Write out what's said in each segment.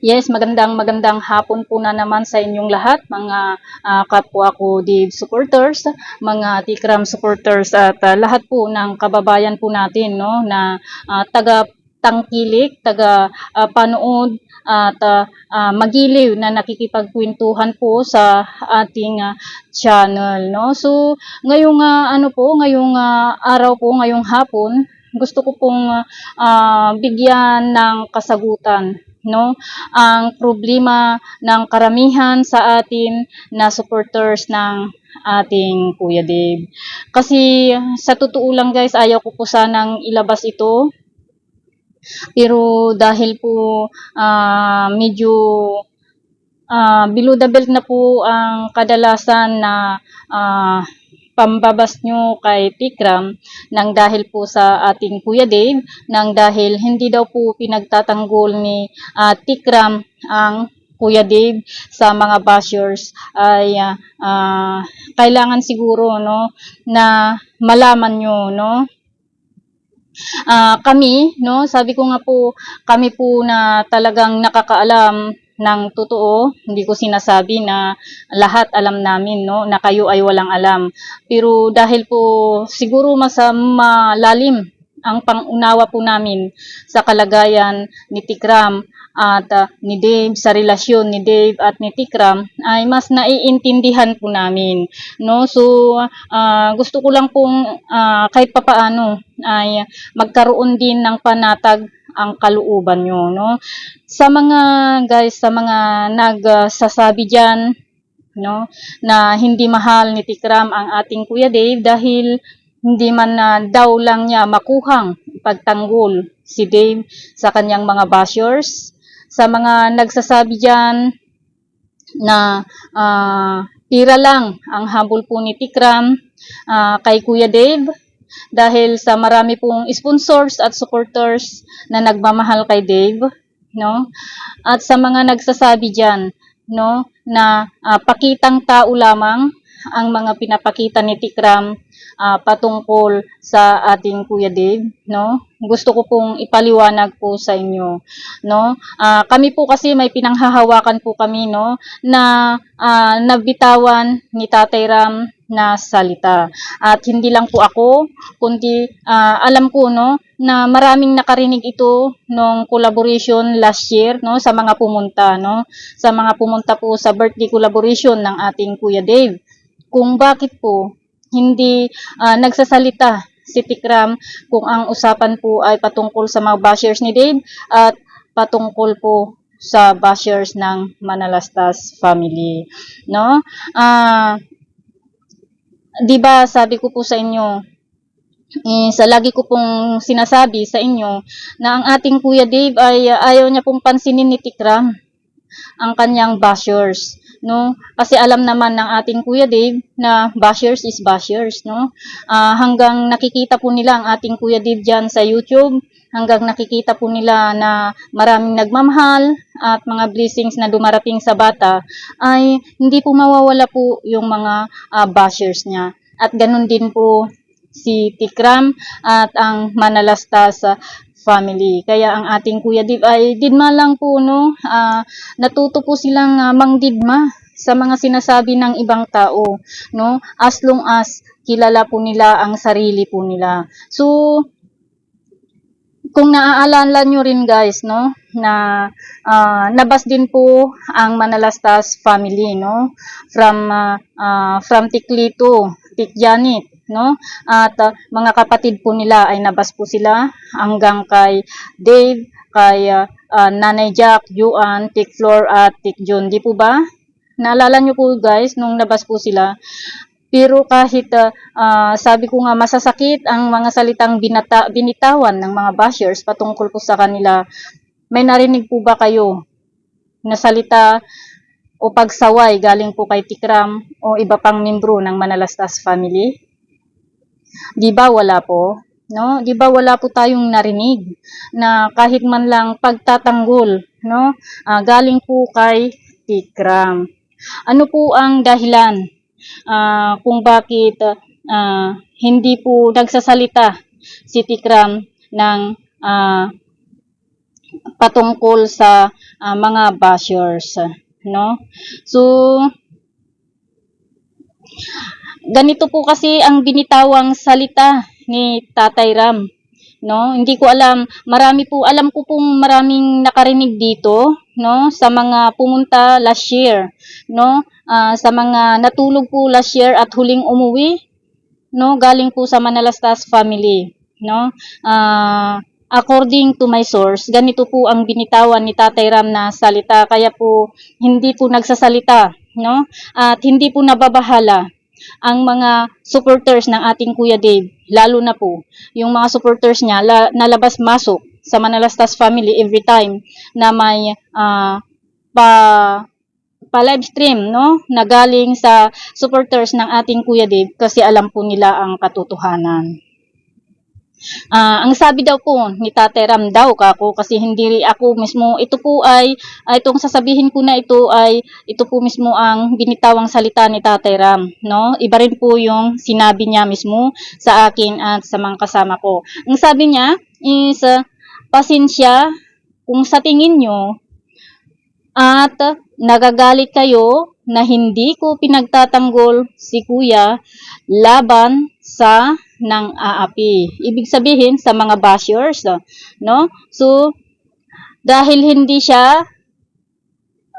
Yes, magandang magandang hapon po na naman sa inyong lahat, mga ah, kapwa ko Dave supporters, mga Tikram supporters at ah, lahat po ng kababayan po natin no na ah, taga tangkilik, taga ah, panood at ah, ah, magiliw na nakikipagkwentuhan po sa ating ah, channel no. So ngayong ah, ano po, ngayong ah, araw po, ngayong hapon, gusto ko pong ah, bigyan ng kasagutan no ang problema ng karamihan sa atin na supporters ng ating Kuya Dave. Kasi sa totoo lang guys, ayaw ko po sanang ilabas ito. Pero dahil po ah, medyo ah, below the belt na po ang kadalasan na ah, pambabas nyo kay Tikram nang dahil po sa ating Kuya Dave, nang dahil hindi daw po pinagtatanggol ni ah, Tikram ang Kuya Dave sa mga bashers ay ah, kailangan siguro no na malaman nyo no? Ah, kami, no, sabi ko nga po, kami po na talagang nakakaalam ng totoo, hindi ko sinasabi na lahat alam namin, no, na kayo ay walang alam. Pero dahil po siguro mas ah, malalim ang pangunawa po namin sa kalagayan ni Tikram at ah, ni Dave, sa relasyon ni Dave at ni Tikram, ay mas naiintindihan po namin. No? So, ah, gusto ko lang pong ah, kahit papaano ay magkaroon din ng panatag ang kalooban nyo. No? Sa mga guys, sa mga nagsasabi dyan, no, na hindi mahal ni Tikram ang ating Kuya Dave dahil hindi man na daw lang niya makuhang pagtanggol si Dave sa kanyang mga bashers. Sa mga nagsasabi dyan na ah, tira lang ang habol po ni Tikram ah, kay Kuya Dave dahil sa marami pong sponsors at supporters na nagmamahal kay Dave, no? At sa mga nagsasabi diyan, no, na ah, pakitang tao lamang ang mga pinapakita ni Tikram ah, patungkol sa ating Kuya Dave, no? Gusto ko pong ipaliwanag po sa inyo, no? Ah, kami po kasi may pinanghahawakan po kami, no, na ah, nabitawan ni Tatay Ram na salita. At hindi lang po ako, kundi ah, alam ko no na maraming nakarinig ito nung collaboration last year no sa mga pumunta no sa mga pumunta po sa birthday collaboration ng ating Kuya Dave kung bakit po hindi ah, nagsasalita si Tikram kung ang usapan po ay patungkol sa mga bashers ni Dave at patungkol po sa bashers ng Manalastas family no ah 'di ba sabi ko po sa inyo eh, sa lagi ko pong sinasabi sa inyo na ang ating Kuya Dave ay uh, ayaw niya pong pansinin ni Tikram ang kanyang bashers no? Kasi alam naman ng ating Kuya Dave na bashers is bashers no? Ah, hanggang nakikita po nila ang ating Kuya Dave diyan sa YouTube hanggang nakikita po nila na maraming nagmamahal at mga blessings na dumarating sa bata ay hindi po mawawala po yung mga ah, bashers niya at ganun din po si Tikram at ang Manalastas sa family. Kaya ang ating Kuya Dib ay didma lang po no, ah, natuto po silang ah, mangdidma sa mga sinasabi ng ibang tao, no? As long as kilala po nila ang sarili po nila. So, kung naaalala nyo rin guys, no, na ah, nabas din po ang Manalastas family, no, from ah, ah, from Tikli to Tikjanit, no, at ah, mga kapatid po nila ay nabas po sila hanggang kay Dave, kay ah, ah, Nanay Jack, Juan, Tik Flor at Tik John, di po ba? Naalala nyo po guys, nung nabas po sila, pero kahit ah, ah, sabi ko nga masasakit ang mga salitang binata, binitawan ng mga bashers patungkol po sa kanila, may narinig po ba kayo na salita o pagsaway galing po kay Tikram o iba pang membro ng Manalastas family? Di ba wala po? No? Di ba wala po tayong narinig na kahit man lang pagtatanggol, no? Ah, galing po kay Tikram. Ano po ang dahilan ah, kung bakit ah, hindi po nagsasalita si Tikram ng ah, patungkol sa ah, mga bashers, no? So ganito po kasi ang binitawang salita ni Tatay Ram, no? Hindi ko alam, marami po alam ko pong maraming nakarinig dito, no, sa mga pumunta last year, no? Ah, sa mga natulog po last year at huling umuwi, no, galing po sa Manalastas family, no? Ah, according to my source, ganito po ang binitawan ni Tatay Ram na salita kaya po hindi po nagsasalita, no? At hindi po nababahala ang mga supporters ng ating Kuya Dave, lalo na po yung mga supporters niya la, nalabas-masok sa Manalastas family every time na may ah, pa pa live stream no? Na galing sa supporters ng ating Kuya Dave kasi alam po nila ang katotohanan. Ah, ang sabi daw po ni Tate Ram daw kako kasi hindi ako mismo ito po ay ay itong sasabihin ko na ito ay ito po mismo ang binitawang salita ni Tate Ram no? Iba rin po yung sinabi niya mismo sa akin at sa mga kasama ko. Ang sabi niya is uh, pasensya kung sa tingin nyo at nagagalit kayo na hindi ko pinagtatanggol si kuya laban sa ng aapi. Ibig sabihin sa mga bashers, no? So, dahil hindi siya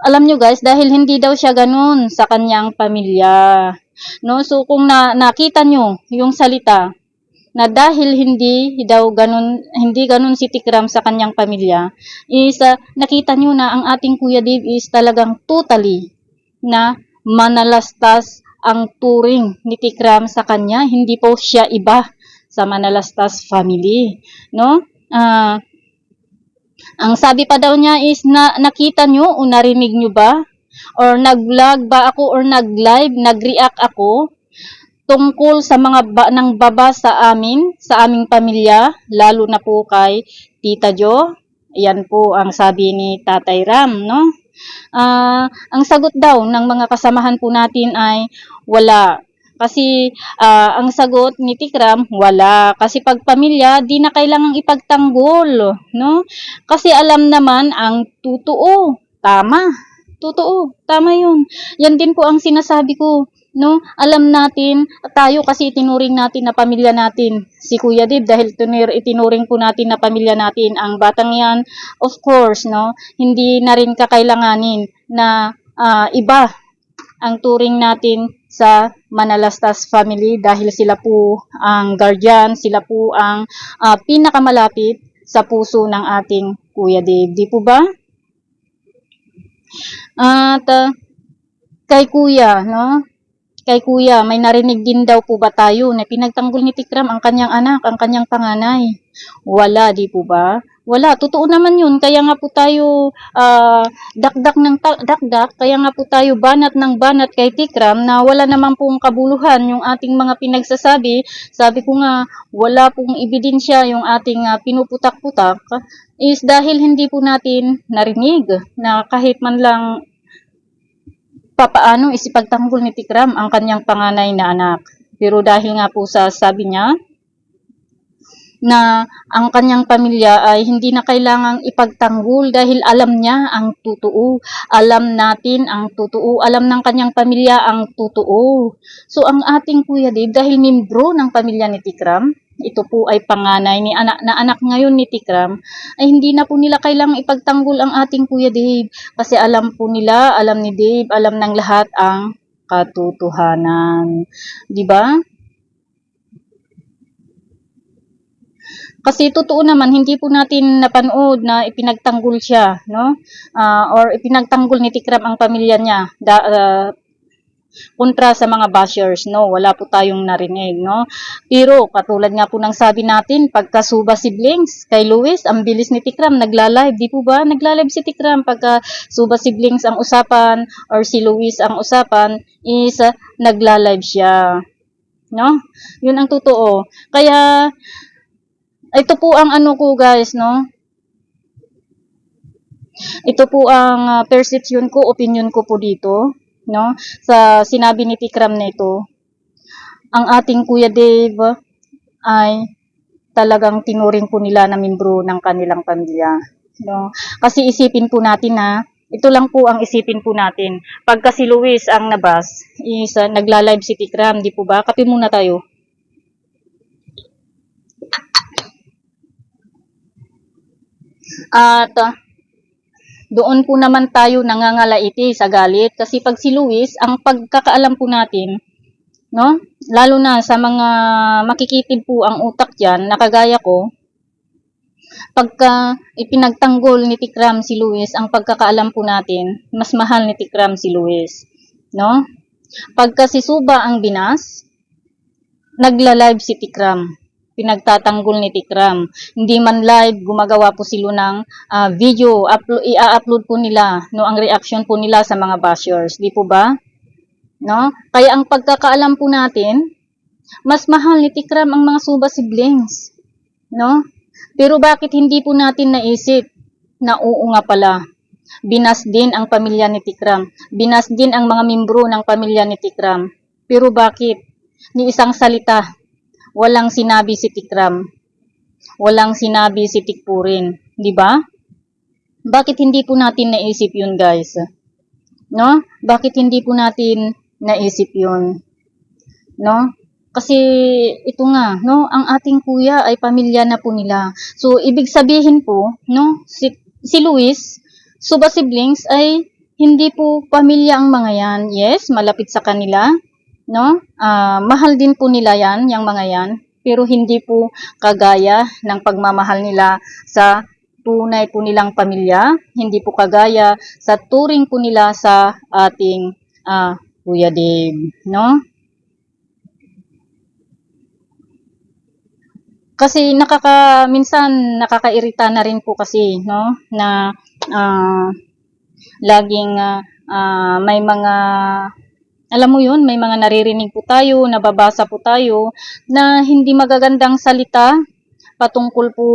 alam nyo guys, dahil hindi daw siya ganun sa kanyang pamilya. No? So, kung na, nakita nyo yung salita na dahil hindi daw ganun, hindi ganun si Tikram sa kanyang pamilya, is uh, nakita nyo na ang ating Kuya Dave is talagang totally na manalastas ang turing ni Tikram sa kanya, hindi po siya iba sa Manalastas family, no? Ah, ang sabi pa daw niya is na nakita nyo o narinig nyo ba? Or nag-vlog ba ako or nag-live, nag-react ako tungkol sa mga ba, ng baba sa amin, sa aming pamilya, lalo na po kay Tita Jo. Yan po ang sabi ni Tatay Ram, no? Ah, ang sagot daw ng mga kasamahan po natin ay wala. Kasi ah, ang sagot ni Tikram, wala. Kasi pag pamilya, di na kailangang ipagtanggol, no? Kasi alam naman ang totoo. Tama. Totoo. Tama yun. Yan din po ang sinasabi ko. No, alam natin, tayo kasi itinuring natin na pamilya natin si Kuya Dib dahil tunir, itinuring po natin na pamilya natin ang batang yan. Of course, no, hindi na rin kakailanganin na ah, iba ang turing natin sa Manalastas family dahil sila po ang guardian, sila po ang ah, pinakamalapit sa puso ng ating Kuya Dave. Di po ba? At ah, kay Kuya, no? Kay Kuya, may narinig din daw po ba tayo na pinagtanggol ni Tikram ang kanyang anak, ang kanyang panganay? Wala, di po ba? Wala, totoo naman yun. Kaya nga po tayo dakdak ng dakdak, kaya nga po tayo banat ng banat kay Tikram na wala naman pong kabuluhan yung ating mga pinagsasabi. Sabi ko nga, wala pong ebidensya yung ating ah, pinuputak-putak is dahil hindi po natin narinig na kahit man lang papaano isipagtanggol ni Tikram ang kanyang panganay na anak. Pero dahil nga po sa sabi niya, na ang kanyang pamilya ay hindi na kailangang ipagtanggol dahil alam niya ang totoo. Alam natin ang totoo. Alam ng kanyang pamilya ang totoo. So, ang ating Kuya Dave, dahil membro ng pamilya ni Tikram, ito po ay panganay ni anak na anak ngayon ni Tikram, ay hindi na po nila kailangang ipagtanggol ang ating Kuya Dave. Kasi alam po nila, alam ni Dave, alam ng lahat ang katotohanan. Di ba? Kasi totoo naman, hindi po natin napanood na ipinagtanggol siya, no? Ah, or ipinagtanggol ni Tikram ang pamilya niya da, ah, kontra sa mga bashers, no? Wala po tayong narinig, no? Pero, katulad nga po ng sabi natin, pagka Suba siblings, kay Luis, ang bilis ni Tikram, nagla-live, di po ba? Nagla-live si Tikram pagka Suba siblings ang usapan, or si Luis ang usapan, is ah, nagla-live siya. No? Yun ang totoo. Kaya, ito po ang ano ko guys, no? Ito po ang ah, perception ko, opinion ko po dito, no? Sa sinabi ni Tikram na ito. Ang ating Kuya Dave ay talagang tinuring po nila na membro ng kanilang pamilya. No? Kasi isipin po natin na ito lang po ang isipin po natin. Pagka si Luis ang nabas, is uh, nagla-live si Tikram, di po ba? Kape muna tayo. At ah, doon po naman tayo nangangalaiti sa galit kasi pag si Luis, ang pagkakaalam po natin, no? Lalo na sa mga makikitid po ang utak diyan, nakagaya ko, pagka ipinagtanggol ni Tikram si Luis, ang pagkakaalam po natin, mas mahal ni Tikram si Luis, no? Pagka si Suba ang binas, nagla-live si Tikram. Pinagtatanggol ni Tikram. Hindi man live, gumagawa po sila ng ah, video, upload, i-upload po nila, no, ang reaction po nila sa mga bashers. Di po ba? No? Kaya ang pagkakaalam po natin, mas mahal ni Tikram ang mga Suba siblings. No? Pero bakit hindi po natin naisip na oo nga pala, binas din ang pamilya ni Tikram. Binas din ang mga membro ng pamilya ni Tikram. Pero bakit? Ni isang salita, walang sinabi si Tikram. Walang sinabi si Tikpurin. Di ba? Bakit hindi po natin naisip yun, guys? No? Bakit hindi po natin naisip yun? No? Kasi ito nga, no, ang ating kuya ay pamilya na po nila. So ibig sabihin po, no, si si Luis, Suba siblings ay hindi po pamilya ang mga yan. Yes, malapit sa kanila, no? Ah, mahal din po nila yan, yung mga yan, pero hindi po kagaya ng pagmamahal nila sa tunay po nilang pamilya, hindi po kagaya sa turing po nila sa ating ah, Kuya Dave, no? kasi nakaka minsan nakakairita na rin po kasi no na ah, laging ah, ah, may mga alam mo yun, may mga naririnig po tayo, nababasa po tayo na hindi magagandang salita patungkol po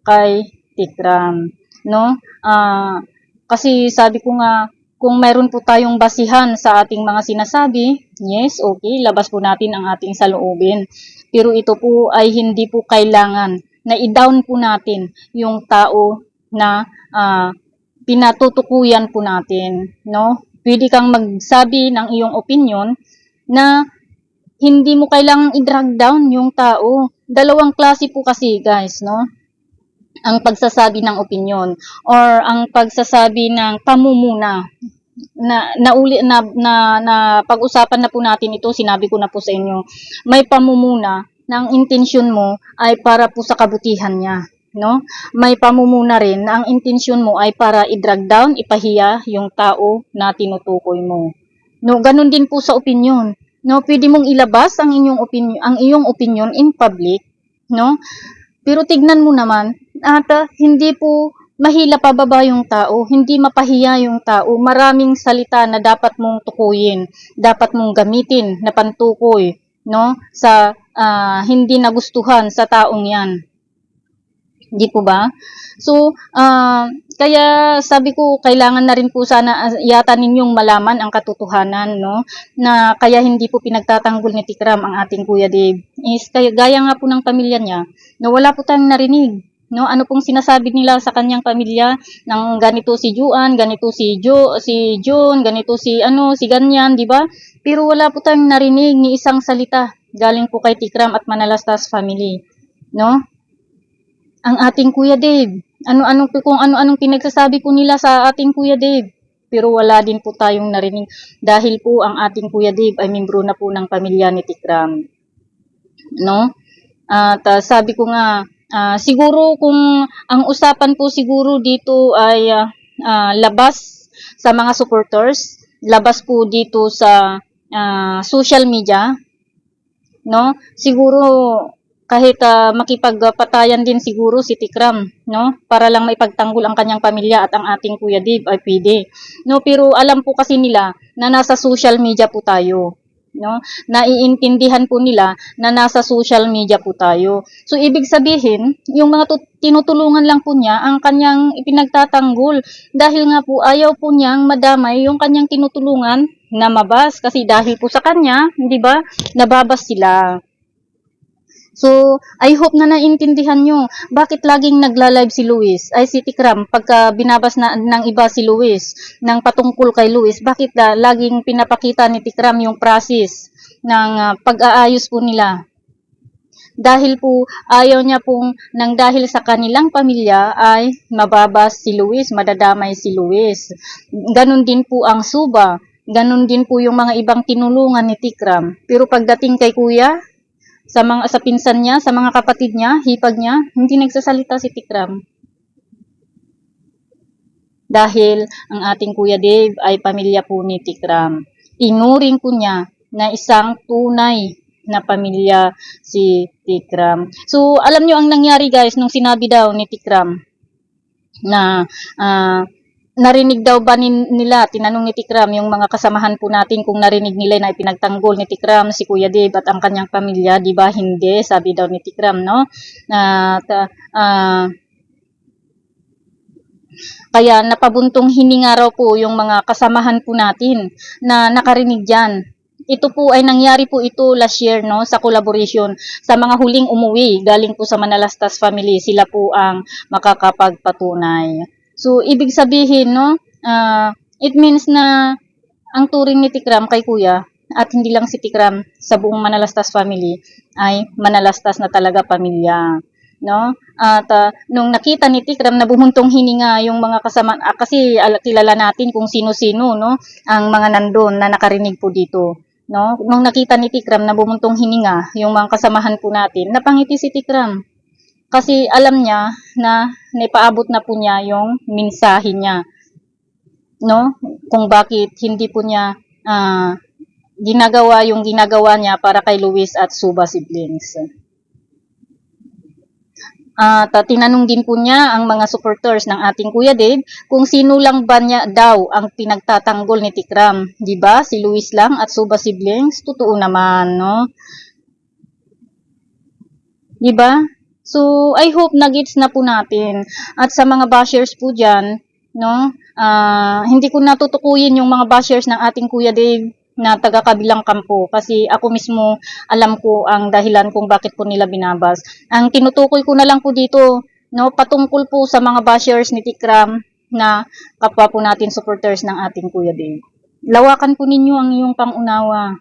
kay Tikram, no? Ah, kasi sabi ko nga kung mayroon po tayong basihan sa ating mga sinasabi, yes, okay, labas po natin ang ating saloobin. Pero ito po ay hindi po kailangan na i-down po natin yung tao na ah, pinatutukuyan po natin, no? Pwede kang magsabi ng iyong opinion na hindi mo kailangang i-drag down yung tao. Dalawang klase po kasi, guys, no? Ang pagsasabi ng opinion or ang pagsasabi ng pamumuna na nauli na na, na pag-usapan na po natin ito, sinabi ko na po sa inyo. May pamumuna na intensyon mo ay para po sa kabutihan niya, no? May pamumuna rin na ang intensyon mo ay para i-drag down, ipahiya yung tao na tinutukoy mo. No, ganun din po sa opinion. No, pwede mong ilabas ang inyong opinion, ang iyong opinion in public, no? Pero tignan mo naman, at ah, hindi po mahila pababa yung tao, hindi mapahiya yung tao. Maraming salita na dapat mong tukuyin, dapat mong gamitin na pantukoy, no? Sa ah, hindi nagustuhan sa taong 'yan. Di po ba? So, ah, kaya sabi ko, kailangan na rin po sana ah, yata ninyong malaman ang katotohanan, no? Na kaya hindi po pinagtatanggol ni Tikram ang ating Kuya Dave. Is, kaya, gaya nga po ng pamilya niya, na wala po tayong narinig. No, ano pong sinasabi nila sa kanyang pamilya ng ganito si Juan, ganito si Jo, si John, ganito si ano, si ganyan, di ba? Pero wala po tayong narinig ni isang salita galing po kay Tikram at Manalastas family, no? Ang ating Kuya Dave. Ano-anong kung ano-anong pinagsasabi po nila sa ating Kuya Dave. Pero wala din po tayong narinig dahil po ang ating Kuya Dave ay membro na po ng pamilya ni Tikram. No? At ah, sabi ko nga, ah, siguro kung ang usapan po siguro dito ay ah, ah, labas sa mga supporters, labas po dito sa ah, social media, no? Siguro kahit ah, makipagpatayan din siguro si Tikram, no? Para lang maipagtanggol ang kanyang pamilya at ang ating Kuya Dave ay pwede. No, pero alam po kasi nila na nasa social media po tayo, no? Naiintindihan po nila na nasa social media po tayo. So ibig sabihin, yung mga tu- tinutulungan lang po niya ang kanyang ipinagtatanggol dahil nga po ayaw po niyang madamay yung kanyang tinutulungan na mabas kasi dahil po sa kanya, 'di ba? Nababas sila. So, I hope na naintindihan nyo. Bakit laging nagla-live si Luis? Ay, si Tikram, pagka binabas na ng iba si Luis, ng patungkol kay Luis, bakit da, laging pinapakita ni Tikram yung process ng ah, pag-aayos po nila? Dahil po, ayaw niya pong, nang dahil sa kanilang pamilya, ay mababas si Luis, madadamay si Luis. Ganon din po ang Suba. Ganon din po yung mga ibang tinulungan ni Tikram. Pero pagdating kay Kuya, sa mga sa pinsan niya, sa mga kapatid niya, hipag niya, hindi nagsasalita si Tikram. Dahil ang ating Kuya Dave ay pamilya po ni Tikram. Inuring po niya na isang tunay na pamilya si Tikram. So, alam niyo ang nangyari guys nung sinabi daw ni Tikram na ah, narinig daw ba nin- nila, tinanong ni Tikram, yung mga kasamahan po natin kung narinig nila na ipinagtanggol ni Tikram, si Kuya Dave at ang kanyang pamilya, di ba? Hindi, sabi daw ni Tikram, no? Na, ta- ah, kaya napabuntong hininga raw po yung mga kasamahan po natin na nakarinig dyan. Ito po ay nangyari po ito last year no sa collaboration sa mga huling umuwi galing po sa Manalastas family sila po ang makakapagpatunay. So ibig sabihin no ah, it means na ang turing ni Tikram kay Kuya at hindi lang si Tikram sa buong Manalastas family ay Manalastas na talaga pamilya no? At ah, nung nakita ni Tikram na bumuntong hininga yung mga kasama ah, kasi al- kilala natin kung sino-sino no ang mga nandun na nakarinig po dito. No? Nung nakita ni Tikram na bumuntong hininga yung mga kasamahan po natin, napangiti si Tikram. Kasi alam niya na naipaabot na po niya yung mensahe niya. No? Kung bakit hindi po niya ah, ginagawa yung ginagawa niya para kay Luis at Suba siblings. At ah, tinanong din po niya ang mga supporters ng ating Kuya Dave kung sino lang ba niya daw ang pinagtatanggol ni Tikram. Di ba? Si Luis lang at Suba siblings. Totoo naman, no? Di ba? So, I hope nagets na po natin. At sa mga bashers po dyan, no? ah, hindi ko natutukuyin yung mga bashers ng ating Kuya Dave na taga kabilang kampo kasi ako mismo alam ko ang dahilan kung bakit po nila binabas. Ang tinutukoy ko na lang po dito, no, patungkol po sa mga bashers ni Tikram na kapwa po natin supporters ng ating Kuya Dave. Lawakan po ninyo ang iyong pangunawa.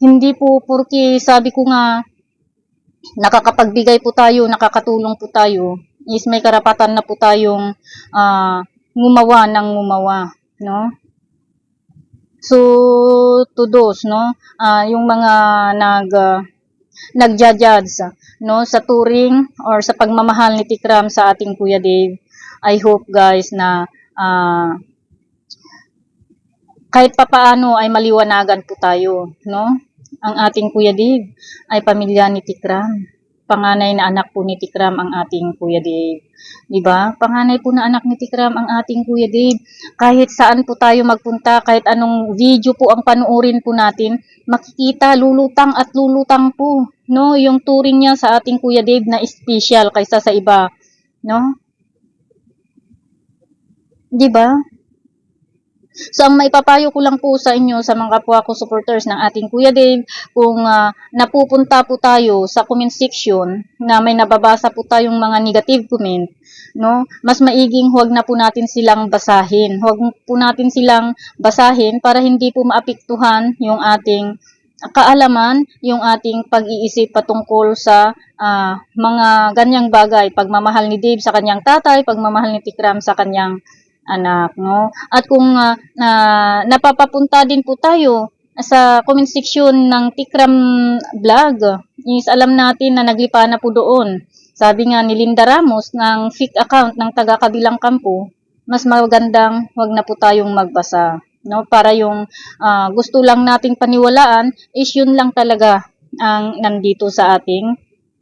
Hindi po porque sabi ko nga nakakapagbigay po tayo, nakakatulong po tayo, is may karapatan na po tayong ah, ngumawa ng ngumawa, no? So, to those, no, ah, yung mga nag, ah, nagja-judge, no, sa turing or sa pagmamahal ni Tikram sa ating Kuya Dave, I hope guys na ah, kahit papaano ay maliwanagan po tayo, no? Ang ating Kuya Dave ay pamilya ni Tikram. Panganay na anak po ni Tikram ang ating Kuya Dave. 'Di ba? Panganay po na anak ni Tikram ang ating Kuya Dave. Kahit saan po tayo magpunta, kahit anong video po ang panuorin po natin, makikita lulutang at lulutang po, no? Yung turing niya sa ating Kuya Dave na special kaysa sa iba, no? 'Di ba? So, ang maipapayo ko lang po sa inyo, sa mga kapwa ko supporters ng ating Kuya Dave, kung ah, napupunta po tayo sa comment section na may nababasa po tayong mga negative comment, no? Mas maiging huwag na po natin silang basahin. Huwag po natin silang basahin para hindi po maapektuhan yung ating kaalaman, yung ating pag-iisip patungkol sa ah, mga ganyang bagay, pagmamahal ni Dave sa kanyang tatay, pagmamahal ni Tikram sa kanyang anak, no? At kung ah, na napapapunta din po tayo sa comment section ng Tikram vlog, is alam natin na naglipa na po doon. Sabi nga ni Linda Ramos ng fake account ng taga kabilang kampo, mas magandang wag na po tayong magbasa. No? Para yung ah, gusto lang nating paniwalaan is yun lang talaga ang nandito sa ating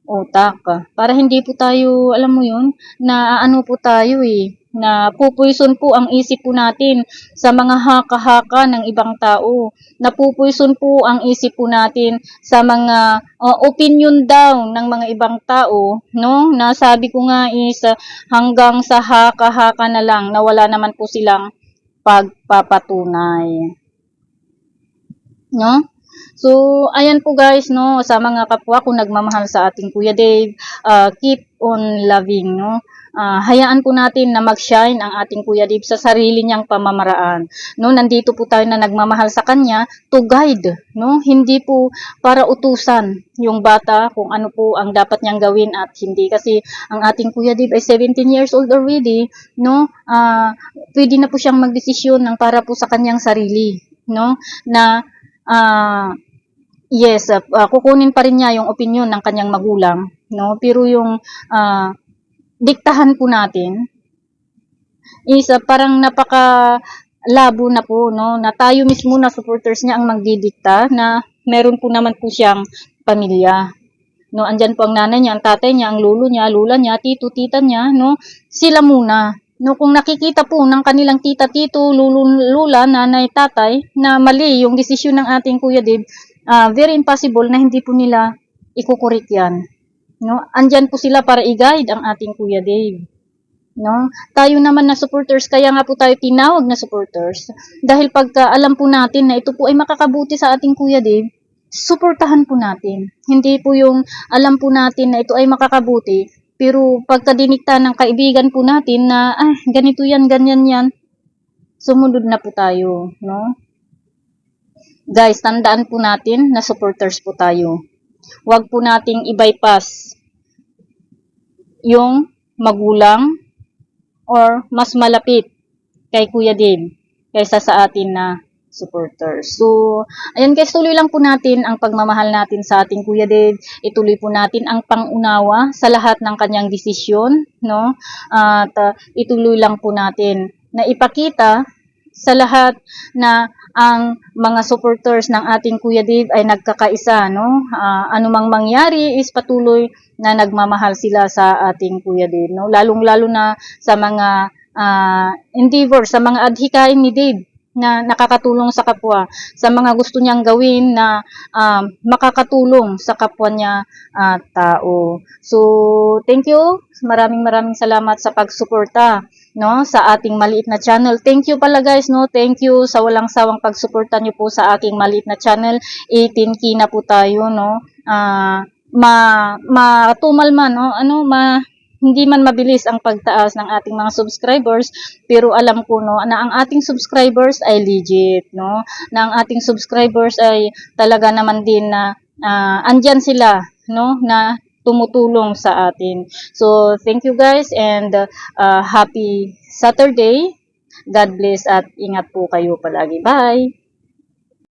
utak. Para hindi po tayo, alam mo yun, na ano po tayo eh, na pupuison po ang isip po natin sa mga haka-haka ng ibang tao. Napupuison po ang isip po natin sa mga uh, opinion daw ng mga ibang tao, no? Na sabi ko nga is uh, hanggang sa haka-haka na lang na wala naman po silang pagpapatunay. No? So, ayan po guys, no, sa mga kapwa kung nagmamahal sa ating Kuya Dave, uh, keep on loving, no. Ah, hayaan po natin na mag-shine ang ating Kuya Dave sa sarili niyang pamamaraan. No, nandito po tayo na nagmamahal sa kanya to guide, no? Hindi po para utusan yung bata kung ano po ang dapat niyang gawin at hindi kasi ang ating Kuya Dave ay 17 years old already, no? Ah, pwede na po siyang magdesisyon ng para po sa kanyang sarili, no? Na ah yes, ah, kukunin pa rin niya yung opinion ng kanyang magulang, no? Pero yung ah, diktahan po natin is ah, parang napaka labo na po, no? Na tayo mismo na supporters niya ang magdidikta na meron po naman po siyang pamilya. No, andyan po ang nanay niya, ang tatay niya, ang lolo niya, lula niya, tito, tita niya, no? Sila muna. No, kung nakikita po ng kanilang tita, tito, lolo, lula, nanay, tatay, na mali yung desisyon ng ating Kuya Dave, ah, very impossible na hindi po nila ikukurik yan. No? Andyan po sila para i-guide ang ating Kuya Dave. No? Tayo naman na supporters, kaya nga po tayo tinawag na supporters. Dahil pagka alam po natin na ito po ay makakabuti sa ating Kuya Dave, suportahan po natin. Hindi po yung alam po natin na ito ay makakabuti, pero pagka dinikta ng kaibigan po natin na, ah, ganito yan, ganyan yan, sumunod na po tayo, no? Guys, tandaan po natin na supporters po tayo. Huwag po nating i-bypass yung magulang or mas malapit kay Kuya Dave kaysa sa atin na supporters. So, ayan guys, tuloy lang po natin ang pagmamahal natin sa ating Kuya Dave. Ituloy po natin ang pangunawa sa lahat ng kanyang desisyon, no? At uh, ituloy lang po natin na ipakita sa lahat na ang mga supporters ng ating Kuya Dave ay nagkakaisa, no? Ah, anumang mangyari is patuloy na nagmamahal sila sa ating Kuya Dave, no? Lalong-lalo na sa mga ah, endeavor, sa mga adhikain ni Dave na nakakatulong sa kapwa, sa mga gusto niyang gawin na um, makakatulong sa kapwa niya ah, tao. So, thank you. Maraming maraming salamat sa pagsuporta no sa ating maliit na channel. Thank you pala guys no. Thank you sa walang sawang pagsuporta niyo po sa aking maliit na channel. 18k na po tayo no. Ah, ma matumal man no. Ano ma hindi man mabilis ang pagtaas ng ating mga subscribers, pero alam ko no na ang ating subscribers ay legit, no? Na ang ating subscribers ay talaga naman din na ah, andyan sila, no? Na tumutulong sa atin. So, thank you guys and uh, happy Saturday. God bless at ingat po kayo palagi. Bye!